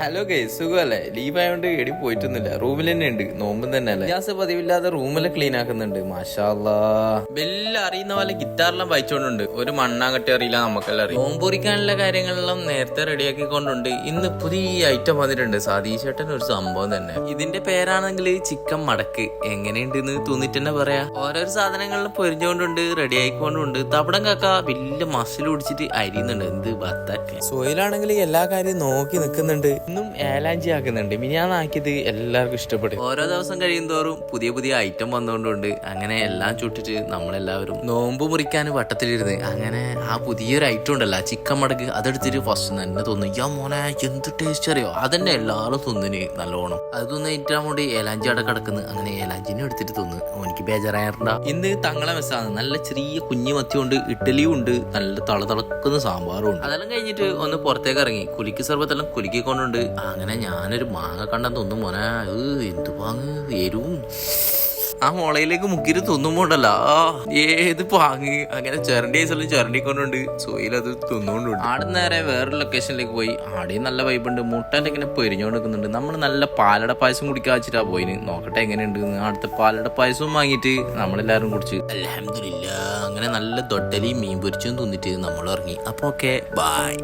Hello ഗൈ സുഖമല്ലേ? Leave ആയതുകൊണ്ട് എടി പോയിട്ടൊന്നുമില്ല. റൂമിൽ തന്നെ ഉണ്ട്. നോമ്പും തന്നെ അല്ലേ? ഗ്യാസ് പതിവില്ലാതെ റൂമിലെ ക്ലീൻ ആക്കുന്നുണ്ട്. മാഷാല്ലാ ബെല്ല് അറിയുന്ന പോലെ ഗിറ്റാറെല്ലാം വായിച്ചോണ്ടുണ്ട്. ഒരു മണ്ണാങ്കട്ടി അറിയില്ല നമുക്കെല്ലാം അറിയാം. നോമ്പൊറിക്കാനുള്ള കാര്യങ്ങളെല്ലാം നേരത്തെ റെഡിയാക്കിക്കൊണ്ടുണ്ട് ഇന്ന് പുതിയ ഐറ്റം വന്നിട്ടുണ്ട്. സതീശേട്ടൻ ഒരു സംഭവം തന്നെ. ഇതിന്റെ പേരാണെങ്കിൽ ചിക്കൻ മടക്ക്. എങ്ങനെയുണ്ട് എന്ന് തോന്നിട്ട് തന്നെ പറയാ. ഓരോരോ സാധനങ്ങളിലും പൊരിഞ്ഞുകൊണ്ടുണ്ട് റെഡി ആയിക്കൊണ്ടുണ്ട്. തപ്പടം കാക്ക വലിയ മസിൽ പിടിച്ചിട്ട് അരിയുന്നുണ്ട്. എന്ത് ബത്താക്കെ സോയിലാണെങ്കിൽ എല്ലാ കാര്യവും നോക്കി നിൽക്കുന്നുണ്ട്. ഇന്നും ഏലാഞ്ചി ആക്കുന്നുണ്ട്. മിനിയാന്നാക്കിയത് എല്ലാവർക്കും ഇഷ്ടപ്പെടും. ഓരോ ദിവസം കഴിയുന്തോറും പുതിയ പുതിയ ഐറ്റം വന്നുകൊണ്ടുണ്ട് അങ്ങനെ എല്ലാം ചുട്ടിട്ട് നമ്മളെല്ലാവരും നോമ്പ് മുറിക്കാൻ വട്ടത്തിലിരുന്ന് അങ്ങനെ ആ പുതിയൊരു ഐറ്റം ഉണ്ടല്ലോ ചിക്കൻ മടക്ക് അതെടുത്തിട്ട് ഫസ്റ്റ് തന്നെ തോന്നും. യാ മോനെ എന്ത് ടേസ്റ്റ് അറിയോ? അതന്നെ എല്ലാവരും തിന്നിന് നല്ലോണം. അത് തിന്നിട്ടാൻ വേണ്ടി ഏലാഞ്ചി അവിടെ കിടക്കുന്നു. അങ്ങനെ ഏലാഞ്ചിനെ എടുത്തിട്ട് തിന്ന്. എനിക്ക് ബേജാറായിരണ്ട ഇന്ന് തങ്ങളെ മെസ്സാണ് നല്ല ചെറിയ കുഞ്ഞു മത്തി കൊണ്ട് ഇഡ്ഡലിയും ഉണ്ട് നല്ല തള തിളക്കുന്ന സാമ്പാറും ഉണ്ട്. അതെല്ലാം കഴിഞ്ഞിട്ട് ഒന്ന് പുറത്തേക്ക് ഇറങ്ങി. കുലിക്ക് സർബത്തെല്ലാം കുലുക്കിക്കൊണ്ടുണ്ട് അങ്ങനെ ഞാനൊരു മാങ്ങ കണ്ടാൽ തോന്നും മോനെ. എന്ത് പാങ്ങ് എരിവും. ആ മുളയിലേക്ക് മുക്കിരി തിന്നുമ്പോണ്ടല്ല ഏത് പാങ്ങ് അങ്ങനെ ചിരണ്ടി ഐസെല്ലാം ചിരണ്ടിക്കൊണ്ടുണ്ട് അത് തിന്നുകൊണ്ടുണ്ട് ആടെ നേരെ വേറൊരു ലൊക്കേഷനിലേക്ക് പോയി. ആടെയും നല്ല വൈബുണ്ട് മുട്ടന്റെ ഇങ്ങനെ പൊരിഞ്ഞോണ്ട് നിൽക്കുന്നുണ്ട് നമ്മൾ നല്ല പാലട പായസം കുടിക്കാൻ വെച്ചിട്ടാ പോയിന്. നോക്കട്ടെ എങ്ങനെയുണ്ട്. അടുത്ത പാലട പായസവും വാങ്ങിയിട്ട് നമ്മളെല്ലാവരും കുടിച്ച്. അലഹമില്ല അങ്ങനെ നല്ല തൊട്ടലിയും മീൻ പൊരിച്ചും തിന്നിട്ട് നമ്മൾ ഇറങ്ങി അപ്പോൾ ഓക്കെ. ബായ്